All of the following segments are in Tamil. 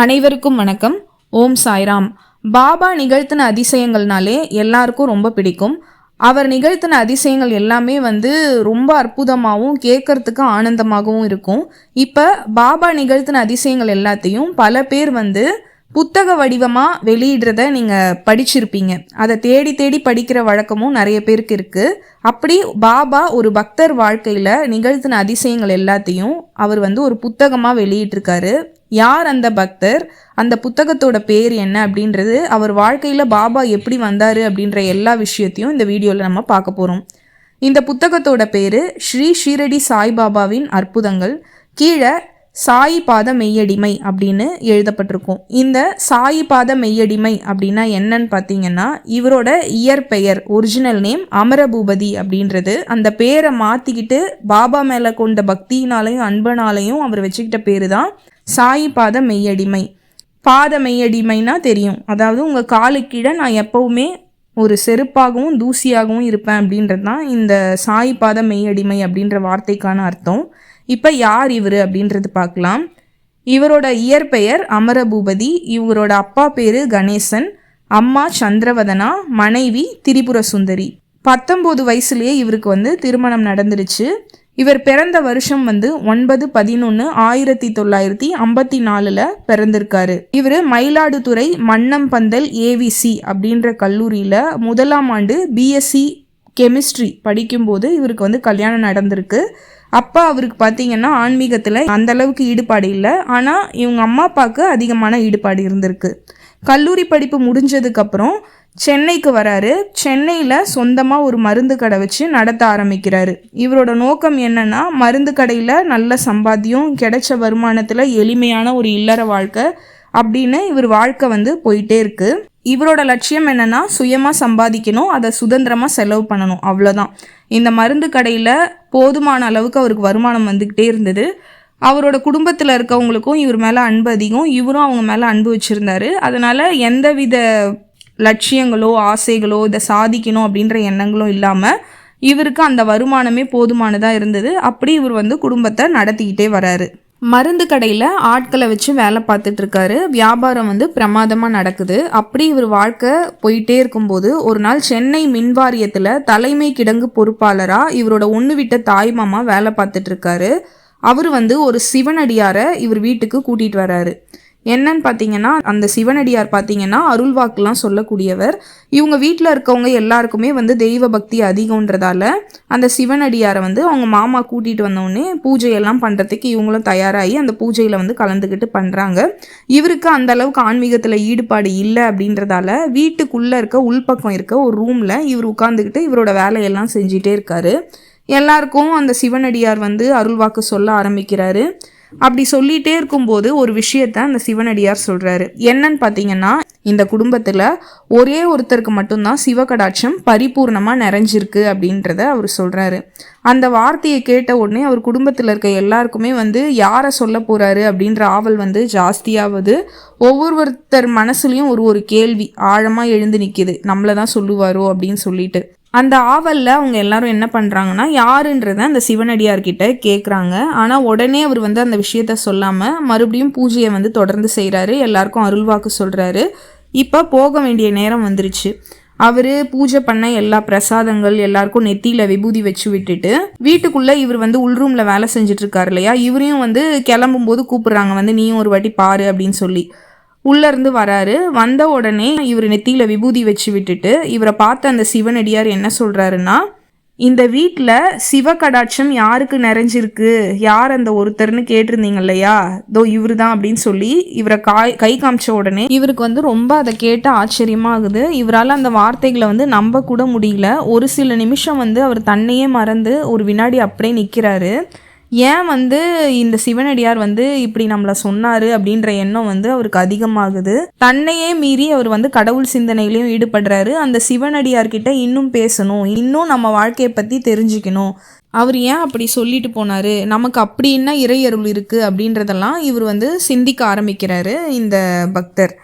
அனைவருக்கும் வணக்கம். ஓம் சாய்ராம். பாபா நிகழ்த்தின அதிசயங்கள்னாலே எல்லாருக்கும் ரொம்ப பிடிக்கும். அவர் நிகழ்த்தின அதிசயங்கள் எல்லாமே வந்து ரொம்ப அற்புதமாகவும் கேட்கறதுக்கு ஆனந்தமாகவும் இருக்கும். இப்போ பாபா நிகழ்த்தின அதிசயங்கள் எல்லாத்தையும் பல பேர் வந்து புத்தக வடிவமாக வெளியிடுறத நீங்கள் படிச்சிருப்பீங்க. அதை தேடி தேடி படிக்கிற வழக்கமும் நிறைய பேருக்கு இருக்குது அப்படி பாபா ஒரு பக்தர் வாழ்க்கையில் நிகழ்த்தின அதிசயங்கள் எல்லாத்தையும் அவர் வந்து ஒரு புத்தகமாக வெளியிட்டிருக்காரு. யார் அந்த பக்தர்? அந்த புத்தகத்தோட பேர் என்ன அப்படின்றது அவர் வாழ்க்கையில் பாபா எப்படி வந்தார் அப்படின்ற எல்லா விஷயத்தையும் இந்த வீடியோவில் நம்ம பார்க்க போகிறோம் இந்த புத்தகத்தோட பேர் ஸ்ரீ ஷீரடி சாய்பாபாவின் அற்புதங்கள். கீழே சாயி பாத மெய்யடிமை அப்படின்னு எழுதப்பட்டிருக்கும். இந்த சாயி பாத மெய்யடிமை அப்படின்னா என்னன்னு பார்த்தீங்கன்னா இவரோட இயற்பெயர் ஒரிஜினல் நேம் அமரபூபதி அப்படின்றது. அந்த பேரை மாற்றிக்கிட்டு பாபா மேலே கொண்ட பக்தியினாலையும் அன்பனாலையும் அவர் வச்சுக்கிட்ட பேர் தான் சாயி பாத மெய்யடிமை. பாத மெய்யடிமைனா தெரியும். அதாவது உங்கள் காலுக்கீழே நான் எப்போவுமே ஒரு செருப்பாகவும் தூசியாகவும் இருப்பேன் அப்படின்றது தான் இந்த சாயிபாத மெய்யடிமை அப்படின்ற வார்த்தைக்கான அர்த்தம். இப்போ யார் இவர் அப்படின்றது பார்க்கலாம். இவரோட இயற்பெயர் அமரபூபதி இவரோட அப்பா பேர் கணேசன் அம்மா சந்திரவதனா மனைவி திரிபுர சுந்தரி பத்தொம்போது வயசுலேயே இவருக்கு வந்து திருமணம் நடந்துருச்சு. இவர் பிறந்த வருஷம் வந்து ஒன்பது பதினொன்று ஆயிரத்தி தொள்ளாயிரத்தி ஐம்பத்தி நாலில் பிறந்திருக்காரு. இவர் மயிலாடுதுறை மன்னம்பந்தல் ஏவிசி அப்படின்ற கல்லூரியில் முதலாம் ஆண்டு பிஎஸ்சி கெமிஸ்ட்ரி படிக்கும்போது இவருக்கு வந்து கல்யாணம் நடந்திருக்கு. அப்பா அவருக்கு பார்த்தீங்கன்னா ஆன்மீகத்தில் அந்த அளவுக்கு ஈடுபாடு இல்லை. ஆனால் இவங்க அம்மா அப்பாவுக்கு அதிகமான ஈடுபாடு இருந்திருக்கு. கல்லூரி படிப்பு முடிஞ்சதுக்கப்புறம் சென்னைக்கு வராரு. சென்னையில் சொந்தமாக ஒரு மருந்து கடை வச்சு நடத்த ஆரம்பிக்கிறாரு. இவரோட நோக்கம் என்னன்னா மருந்து கடையில் நல்ல சம்பாத்தியம் கிடைச்ச வருமானத்தில் எளிமையான ஒரு இல்லற வாழ்க்கை அப்படின்னு இவர் வாழ்க்கை வந்து போயிட்டே இருக்குது இவரோட லட்சியம் என்னன்னா சுயமாக சம்பாதிக்கணும் அதை சுதந்திரமாக செலவு பண்ணணும் அவ்வளோதான் இந்த மருந்து கடையில் போதுமான அளவுக்கு அவருக்கு வருமானம் வந்துக்கிட்டே இருந்தது. அவரோட குடும்பத்தில் இருக்கவங்களுக்கும் இவர் மேலே அன்பு அதிகம் இவரும் அவங்க மேலே அன்பு வச்சுருந்தாரு. அதனால் எந்தவித லட்சியங்களோ ஆசைகளோ இதை சாதிக்கணும் அப்படின்ற எண்ணங்களும் இல்லாமல் இவருக்கு அந்த வருமானமே போதுமானதாக இருந்தது. அப்படி இவர் வந்து குடும்பத்தை நடத்திக்கிட்டே வராரு. மருந்து கடையில் ஆட்களை வச்சு வேலை பார்த்துட்டு இருக்காரு. வியாபாரம் வந்து பிரமாதமாக நடக்குது. அப்படி இவர் வாழ்க்கை போயிட்டே இருக்கும்போது ஒரு நாள் சென்னை மின்வாரியத்தில் தலைமை கிடங்கு பொறுப்பாளராக இவரோட ஒன்று விட்ட தாய்மாமா வேலை பார்த்துட்டு இருக்காரு. அவர் வந்து ஒரு சிவனடியாரை இவர் வீட்டுக்கு கூட்டிகிட்டு வராரு. என்னன்னு பார்த்தீங்கன்னா அந்த சிவனடியார் பார்த்தீங்கன்னா அருள்வாக்குலாம் சொல்லக்கூடியவர். இவங்க வீட்டில் இருக்கவங்க எல்லாருக்குமே வந்து தெய்வ பக்தி அதிகன்றதால அந்த சிவனடியாரை வந்து அவங்க மாமா கூட்டிகிட்டு வந்தோடனே பூஜையெல்லாம் பண்ணுறதுக்கு இவங்களும் தயாராகி அந்த பூஜையில் வந்து கலந்துக்கிட்டு பண்ணுறாங்க இவருக்கு அந்த அளவுக்கு ஆன்மீகத்தில் ஈடுபாடு இல்லை அப்படின்றதால வீட்டுக்குள்ளே இருக்க உள்பக்கம் இருக்க ஒரு ரூமில் இவர் உட்காந்துக்கிட்டு இவரோட வேலையெல்லாம் செஞ்சிட்டே இருக்காரு. எல்லாருக்கும் அந்த சிவனடியார் வந்து அருள்வாக்கு சொல்ல ஆரம்பிக்கிறாரு. அப்படி சொல்லிட்டே இருக்கும்போது ஒரு விஷயத்த அந்த சிவனடியார் சொல்கிறாரு என்னன்னு பார்த்தீங்கன்னா இந்த குடும்பத்தில் ஒரே ஒருத்தருக்கு மட்டும்தான் சிவகடாட்சம் பரிபூர்ணமாக நிறைஞ்சிருக்கு அப்படின்றத அவர் சொல்கிறாரு அந்த வார்த்தையை கேட்ட உடனே அவர் குடும்பத்தில் இருக்க எல்லாருக்குமே வந்து யாரை சொல்ல போகிறாரு அப்படின்ற ஆவல் வந்து ஜாஸ்தியாவது ஒவ்வொருத்தர் மனசுலையும் ஒரு ஒரு கேள்வி ஆழமாக எழுந்து நிற்கிது நம்மளை தான் சொல்லுவாரோ? அப்படின்னு சொல்லிட்டு. அந்த ஆவலில் அவங்க எல்லாரும் என்ன பண்ணுறாங்கன்னா யாருன்றத அந்த சிவனடியார்கிட்ட கேட்குறாங்க ஆனால் உடனே அவர் வந்து அந்த விஷயத்த சொல்லாமல் மறுபடியும் பூஜையை வந்து தொடர்ந்து செய்கிறாரு எல்லாருக்கும் அருள்வாக்கு சொல்கிறாரு இப்போ போக வேண்டிய நேரம் வந்துருச்சு. அவர் பூஜை பண்ண எல்லா பிரசாதங்கள் எல்லாருக்கும் நெத்தியில் விபூதி வச்சு விட்டுட்டு வீட்டுக்குள்ளே இவர் வந்து உள்ரூமில் வேலை செஞ்சுட்டு இருக்காரு இல்லையா? இவரையும் வந்து கிளம்பும்போது கூப்பிட்றாங்க. வந்து நீயும் ஒரு வாட்டி பாரு அப்படின்னு சொல்லி. உள்ளேருந்து வராரு. வந்த உடனே இவர் நெத்தியில் விபூதி வச்சு விட்டுட்டு இவரை பார்த்த அந்த சிவனடியார் என்ன சொல்கிறாருன்னா இந்த வீட்டில் சிவ கடாட்சம் யாருக்கு நிறைஞ்சிருக்கு? யார் அந்த ஒருத்தர்னு கேட்டிருந்தீங்க இல்லையா? தோ இவர் தான் அப்படின்னு சொல்லி இவரை காய் கை காமிச்ச உடனே இவருக்கு வந்து ரொம்ப அதை கேட்டு ஆச்சரியமாகுது. இவரால் அந்த வார்த்தைகளை வந்து நம்ப கூட முடியல. ஒரு சில நிமிஷம் வந்து அவர் தன்னையே மறந்து ஒரு வினாடி அப்படியே நிற்கிறாரு ஏன் வந்து இந்த சிவனடியார் வந்து இப்படி நம்மளை சொன்னார் அப்படின்ற எண்ணம் வந்து அவருக்கு அதிகமாகுது. தன்னையே மீறி அவர் வந்து கடவுள் சிந்தனையிலையும் ஈடுபடுறாரு. அந்த சிவனடியார்கிட்ட இன்னும் பேசணும். இன்னும் நம்ம வாழ்க்கையை பற்றி தெரிஞ்சுக்கணும். அவர் ஏன் அப்படி சொல்லிட்டு போனாரு? நமக்கு அப்படி என்ன இறையருள் இருக்குது அப்படின்றதெல்லாம் இவர் வந்து சிந்திக்க ஆரம்பிக்கிறாரு இந்த பக்தர்.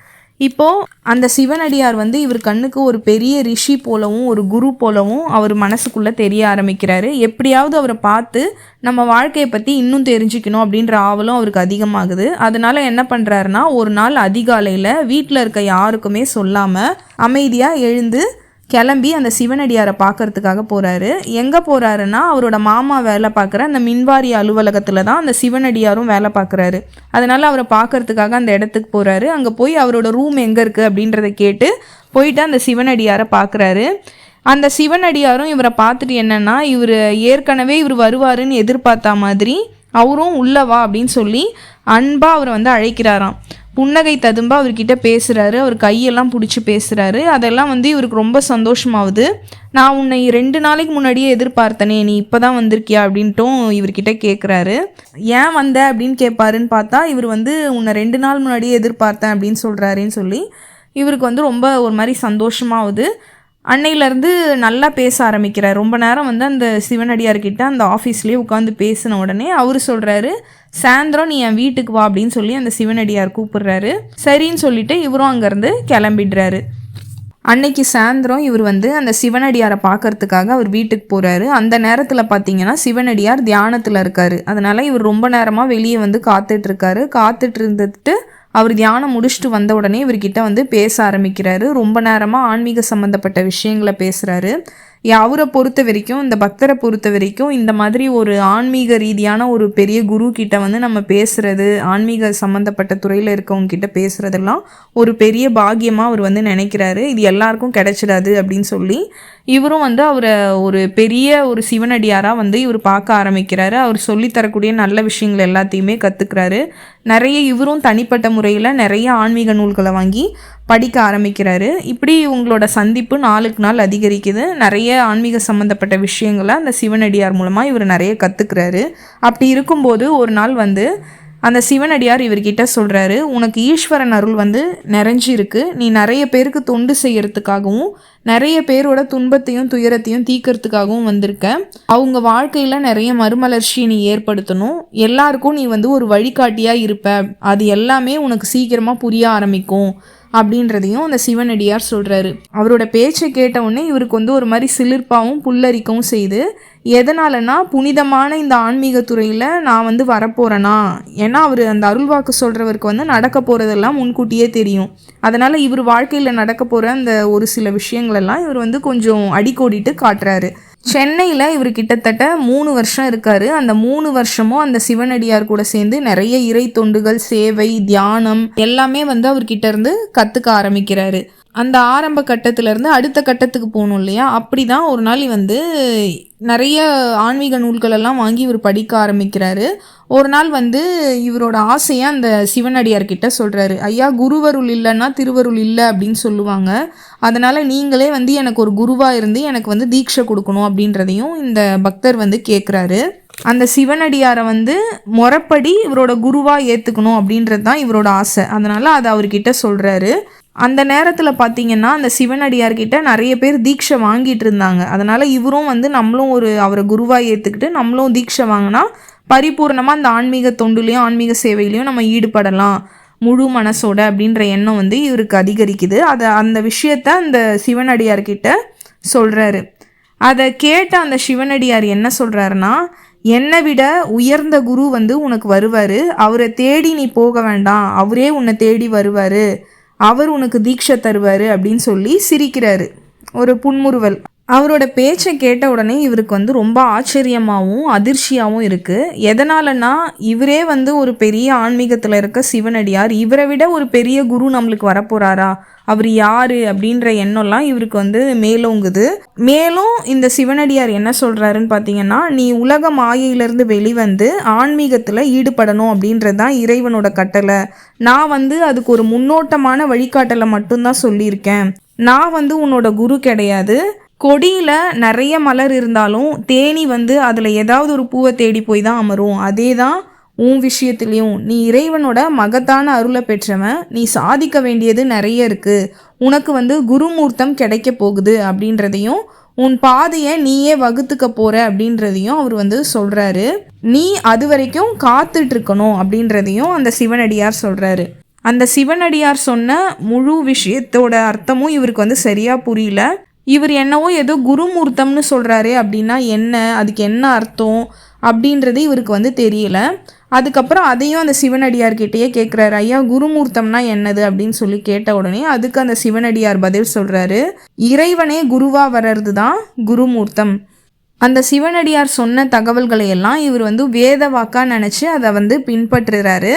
இப்போது அந்த சிவனடியார் வந்து இவர் கண்ணுக்கு ஒரு பெரிய ரிஷி போலவும் ஒரு குரு போலவும் அவர் மனசுக்குள்ளே தெரிய ஆரம்பிக்கிறாரு. எப்படியாவது அவரை பார்த்து நம்ம வாழ்க்கையை பற்றி இன்னும் தெரிஞ்சுக்கணும் அப்படின்ற ஆவலும் அவருக்கு அதிகமாகுது. அதனால் என்ன பண்ணுறாருன்னா ஒரு நாள் அதிகாலையில் வீட்டில் இருக்க யாருக்குமே சொல்லாமல் அமைதியாக எழுந்து கிளம்பி அந்த சிவனடியாரை பார்க்கறதுக்காக போகிறாரு எங்கே போகிறாருன்னா அவரோட மாமா வேலை பார்க்குற அந்த மின்வாரிய அலுவலகத்தில் தான் அந்த சிவனடியாரும் வேலை பார்க்குறாரு. அதனால் அவரை பார்க்கறதுக்காக அந்த இடத்துக்கு போகிறாரு அங்கே போய் அவரோட ரூம் எங்கே இருக்குது அப்படின்றத கேட்டு போயிட்டு அந்த சிவனடியாரை பார்க்குறாரு. அந்த சிவனடியாரும் இவரை பார்த்துட்டு என்னென்னா இவர் ஏற்கனவே இவர் வருவாருன்னு எதிர்பார்த்த மாதிரி அவரும் உள்ளவா அப்படின்னு சொல்லி அன்பாக அவரை வந்து அழைக்கிறாராம். புன்னகை ததும்ப அவர்கிட்ட பேசுகிறாரு அவர் கையெல்லாம் பிடிச்சி பேசுகிறாரு அதெல்லாம் வந்து இவருக்கு ரொம்ப சந்தோஷமாகுது நான் உன்னை ரெண்டு நாளைக்கு முன்னாடியே எதிர்பார்த்தனே நீ இப்போ தான் வந்திருக்கியா அப்படின்ட்டும் இவர்கிட்ட கேட்குறாரு ஏன் வந்த அப்படின்னு கேட்பாருன்னு பார்த்தா இவர் வந்து உன்னை ரெண்டு நாள் முன்னாடியே எதிர்பார்த்தேன் அப்படின்னு சொல்கிறாருன்னு சொல்லி இவருக்கு வந்து ரொம்ப ஒரு மாதிரி சந்தோஷமாகுது அன்னையிலேருந்து நல்லா பேச ஆரம்பிக்கிறார். ரொம்ப நேரம் வந்து அந்த சிவனடியார்கிட்ட அந்த ஆஃபீஸ்லேயே உட்காந்து பேசின உடனே அவர் சொல்கிறாரு சாயந்தரம் நீ என் வீட்டுக்கு வா அப்படின்னு சொல்லி அந்த சிவனடியார் கூப்பிடுறாரு. சரின்னு சொல்லிட்டு இவரும் அங்கேருந்து கிளம்பிடுறாரு. அன்னைக்கு சாயந்தரம் இவர் வந்து அந்த சிவனடியாரை பார்க்கறதுக்காக அவர் வீட்டுக்கு போகிறாரு அந்த நேரத்தில் பார்த்தீங்கன்னா சிவனடியார் தியானத்தில் இருக்காரு. அதனால் இவர் ரொம்ப நேரமாக வெளியே வந்து காத்துட்ருக்காரு. காத்துட்டு இருந்துட்டு அவர் தியானம் முடிச்சுட்டு வந்த உடனே இவர்கிட்ட வந்து பேச ஆரம்பிக்கிறாரு. ரொம்ப நேரமாக ஆன்மீக சம்மந்தப்பட்ட விஷயங்களை பேசுகிறாரு அவரை பொறுத்த வரைக்கும் இந்த பக்தரை பொறுத்த வரைக்கும் இந்த மாதிரி ஒரு ஆன்மீக ரீதியான ஒரு பெரிய குரு கிட்ட வந்து நம்ம பேசுறது ஆன்மீக சம்மந்தப்பட்ட துறையில் இருக்கவங்க கிட்ட பேசுறதெல்லாம் ஒரு பெரிய பாக்கியமாக அவர் வந்து நினைக்கிறாரு. இது எல்லாருக்கும் கிடைச்சிடாது அப்படின்னு சொல்லி இவரும் வந்து அவரை ஒரு பெரிய ஒரு சிவனடியாராக வந்து இவர் பார்க்க ஆரம்பிக்கிறாரு. அவர் சொல்லித்தரக்கூடிய நல்ல விஷயங்கள் எல்லாத்தையுமே கற்றுக்கிறாரு நிறைய இவரும் தனிப்பட்ட முறையில் நிறைய ஆன்மீக நூல்களை வாங்கி படிக்க ஆரம்பிக்கிறாரு. இப்படி உங்களோட சந்திப்பு நாளுக்கு நாள் அதிகரிக்குது. நிறைய ஆன்மீக சம்மந்தப்பட்ட விஷயங்களை அந்த சிவனடியார் மூலமாக இவர் நிறைய கற்றுக்கிறாரு அப்படி இருக்கும்போது ஒரு நாள் வந்து அந்த சிவனடியார் இவர்கிட்ட சொல்கிறாரு உனக்கு ஈஸ்வரன் அருள் வந்து நிறைஞ்சிருக்கு. நீ நிறைய பேருக்கு தொண்டு செய்யறதுக்காகவும் நிறைய பேரோட துன்பத்தையும் துயரத்தையும் தீக்கிறதுக்காகவும் வந்திருக்க. அவங்க வாழ்க்கையில் நிறைய மறுமலர்ச்சியை நீ ஏற்படுத்தணும். எல்லாருக்கும் நீ வந்து ஒரு வழிகாட்டியாக இருப்ப. அது எல்லாமே உனக்கு சீக்கிரமாக புரிய ஆரம்பிக்கும். அப்படின்றதையும் அந்த சிவனடியார் சொல்கிறாரு அவரோட பேச்சை கேட்ட உடனே இவருக்கு வந்து ஒரு மாதிரி சிலிர்ப்பாகவும் புல்லரிக்கவும் செய்து எதனாலனா புனிதமான இந்த ஆன்மீக துறையில் நான் வந்து வரப்போகிறேனா ஏன்னா அவர் அந்த அருள்வாக்கு சொல்கிறவருக்கு வந்து நடக்க போகிறதெல்லாம் முன்கூட்டியே தெரியும். அதனால் இவர் வாழ்க்கையில் நடக்க போகிற அந்த ஒரு சில விஷயங்களெல்லாம் இவர் வந்து கொஞ்சம் அடிக்கோடிட்டு காட்டுறாரு. சென்னையில் இவர் கிட்டத்தட்ட மூணு வருஷம் இருக்கார். அந்த மூணு வருஷமும் அந்த சிவனடியார் கூட சேர்ந்து நிறைய இறை தொண்டுகள் சேவை தியானம் எல்லாமே வந்து அவர்கிட்ட இருந்து கற்றுக்க ஆரம்பிக்கிறாரு. அந்த ஆரம்ப கட்டத்திலேருந்து அடுத்த கட்டத்துக்கு போகணும் இல்லையா? அப்படி தான் ஒரு நாள் வந்து நிறைய ஆன்மீக நூல்களெல்லாம் வாங்கி இவர் படிக்க ஆரம்பிக்கிறாரு. ஒரு நாள் வந்து இவரோட ஆசையை அந்த சிவனடியார்கிட்ட சொல்கிறாரு ஐயா குருவருள் இல்லைன்னா திருவருள் இல்லை அப்படின்னு சொல்லுவாங்க. அதனால் நீங்களே வந்து எனக்கு ஒரு குருவாக இருந்து எனக்கு வந்து தீட்சை கொடுக்கணும் அப்படின்றதையும் இந்த பக்தர் வந்து கேட்குறாரு அந்த சிவனடியாரை வந்து முறப்படி இவரோட குருவாக ஏற்றுக்கணும் அப்படின்றது தான் இவரோட ஆசை. அதனால் அதை அவர்கிட்ட சொல்கிறாரு அந்த நேரத்தில் பார்த்தீங்கன்னா அந்த சிவனடியார்கிட்ட நிறைய பேர் தீட்சை வாங்கிட்டு இருந்தாங்க. அதனால் இவரும் வந்து நம்மளும் ஒரு அவரை குருவாக ஏற்றுக்கிட்டு நம்மளும் தீட்சை வாங்கினா பரிபூர்ணமாக அந்த ஆன்மீக தொண்டுலேயும் ஆன்மீக சேவையிலையும் நம்ம ஈடுபடலாம். முழு மனசோட அப்படின்ற எண்ணம் வந்து இவருக்கு அதிகரிக்குது. அதை அந்த விஷயத்த அந்த சிவனடியார்கிட்ட சொல்கிறாரு அதை கேட்ட அந்த சிவனடியார் என்ன சொல்கிறாருன்னா என்னை விட உயர்ந்த குரு வந்து உனக்கு வருவார். அவரை தேடி நீ போக வேண்டாம். அவரே உன்னை தேடி வருவார். அவர் உனக்கு தீட்சை தருவார் அப்படின்னு சொல்லி சிரிக்கிறாரு. ஒரு புன்முறுவல். அவரோட பேச்சை கேட்ட உடனே இவருக்கு வந்து ரொம்ப ஆச்சரியமாகவும் அதிர்ச்சியாகவும் இருக்குது எதனாலனா இவரே வந்து ஒரு பெரிய ஆன்மீகத்தில் இருக்க சிவனடியார். இவரை விட ஒரு பெரிய குரு நம்மளுக்கு வரப்போகிறாரா அவர் யார்? அப்படின்ற எண்ணம்லாம் இவருக்கு வந்து மேலோங்குது. மேலும் இந்த சிவனடியார் என்ன சொல்கிறாருன்னு பார்த்தீங்கன்னா நீ உலக மாயையிலேருந்து வெளிவந்து ஆன்மீகத்தில் ஈடுபடணும் அப்படின்றது தான் இறைவனோட கட்டளை. நான் வந்து அதுக்கு ஒரு முன்னோட்டமான வழிகாட்டலை மட்டும்தான் சொல்லியிருக்கேன். நான் வந்து உன்னோட குரு கிடையாது. கொடியில் நிறைய மலர் இருந்தாலும் தேனி வந்து அதில் ஏதாவது ஒரு பூவை தேடி போய் தான் அமரும். அதே தான் உன் விஷயத்துலேயும். நீ இறைவனோட மகத்தான அருளை பெற்றவன். நீ சாதிக்க வேண்டியது நிறைய இருக்குது உனக்கு வந்து குருமூர்த்தம் கிடைக்க போகுது அப்படின்றதையும் உன் பாதையை நீயே வகுத்துக்க போகிற அப்படின்றதையும் அவர் வந்து சொல்கிறாரு நீ அது வரைக்கும் காத்துட்ருக்கணும் அப்படின்றதையும் அந்த சிவனடியார் சொல்கிறாரு அந்த சிவனடியார் சொன்ன முழு விஷயத்தோட அர்த்தமும் இவருக்கு வந்து சரியாக புரியல. இவர் என்னவோ ஏதோ குருமூர்த்தம்னு சொல்கிறாரு அப்படின்னா என்ன? அதுக்கு என்ன அர்த்தம்? அப்படின்றது இவருக்கு வந்து தெரியல. அதுக்கப்புறம் அதையும் அந்த சிவனடியார்கிட்டயே கேட்குறாரு ஐயா குருமூர்த்தம்னா என்னது? அப்படின்னு சொல்லி கேட்ட உடனே அதுக்கு அந்த சிவனடியார் பதில் சொல்கிறாரு இறைவனே குருவாக வர்றது தான் குருமூர்த்தம். அந்த சிவனடியார் சொன்ன தகவல்களை எல்லாம் இவர் வந்து வேதவாக்காக நினச்சி அதை வந்து பின்பற்றுறாரு.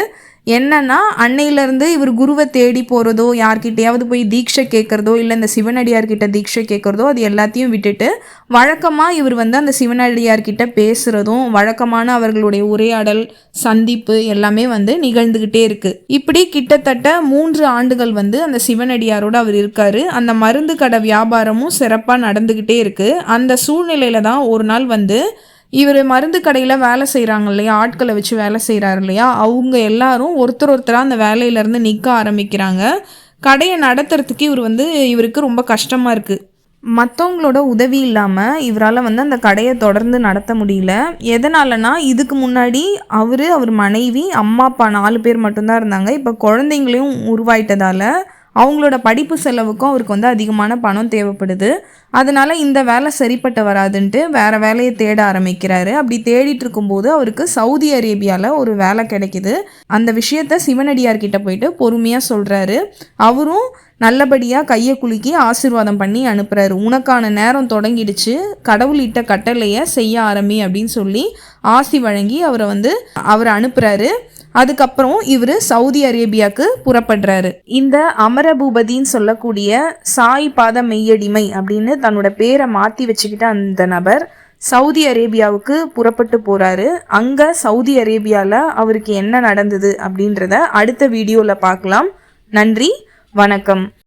என்னன்னா அன்னையிலேருந்து இவர் குருவை தேடி போகிறதோ யார்கிட்டையாவது போய் தீட்சை கேட்குறதோ இல்லை இந்த சிவனடியார்கிட்ட தீட்சை கேட்குறதோ அது எல்லாத்தையும் விட்டுட்டு வழக்கமாக இவர் வந்து அந்த சிவனடியார்கிட்ட பேசுகிறதும் வழக்கமான அவர்களுடைய உரையாடல் சந்திப்பு எல்லாமே வந்து நிகழ்ந்துக்கிட்டே இருக்குது இப்படி கிட்டத்தட்ட மூன்று ஆண்டுகள் வந்து அந்த சிவனடியாரோடு அவர் இருக்காரு. அந்த மருந்து கடை வியாபாரமும் சிறப்பாக நடந்துக்கிட்டே இருக்குது அந்த சூழ்நிலையில தான் ஒரு நாள் வந்து இவர் மருந்து கடையில் வேலை செய்கிறாங்க இல்லையா? ஆட்களை வச்சு வேலை செய்கிறாரு இல்லையா? அவங்க எல்லாரும் ஒருத்தர் ஒருத்தராக அந்த வேலையிலேருந்து நிற்க ஆரம்பிக்கிறாங்க. கடையை நடத்துறதுக்கு இவர் வந்து இவருக்கு ரொம்ப கஷ்டமாக இருக்குது மற்றவங்களோட உதவி இல்லாமல் இவரால் வந்து அந்த கடையை தொடர்ந்து நடத்த முடியல. எதனாலனா இதுக்கு முன்னாடி அவர் அவர் மனைவி அம்மா அப்பா நாலு பேர் மட்டும்தான் இருந்தாங்க. இப்போ குழந்தைங்களையும் உருவாயிட்டதால் அவங்களோட படிப்பு செலவுக்கும் அவருக்கு வந்து அதிகமான பணம் தேவைப்படுது. அதனால் இந்த வேலை சரிப்பட்டு வராதுன்ட்டு வேறு வேலையை தேட ஆரம்பிக்கிறாரு. அப்படி தேடிட்டு இருக்கும்போது அவருக்கு சவுதி அரேபியாவில் ஒரு வேலை கிடைக்கிது. அந்த விஷயத்த சிவனடியார்கிட்ட போயிட்டு பொறுமையாக சொல்கிறாரு அவரும் நல்லபடியாக கையை குலுக்கி ஆசிர்வாதம் பண்ணி அனுப்புகிறாரு உனக்கான நேரம் தொடங்கிடுச்சு. கடவுள் இட்ட கட்டளையை செய்ய ஆரம்பி அப்படின்னு சொல்லி ஆசி வழங்கி அவரை வந்து அவரை அனுப்புகிறாரு அதுக்கப்புறம் இவர் சவுதி அரேபியாவுக்கு புறப்படுறாரு. இந்த அமரபூபதின்னு சொல்லக்கூடிய சாய் பாத மெய்யடிமை அப்படின்னு தன்னோட பேரை மாற்றி வச்சுக்கிட்ட அந்த நபர் சவுதி அரேபியாவுக்கு புறப்பட்டு போகிறாரு அங்கே சவுதி அரேபியாவில் அவருக்கு என்ன நடந்தது அப்படின்றத அடுத்த வீடியோவில் பார்க்கலாம். நன்றி வணக்கம்.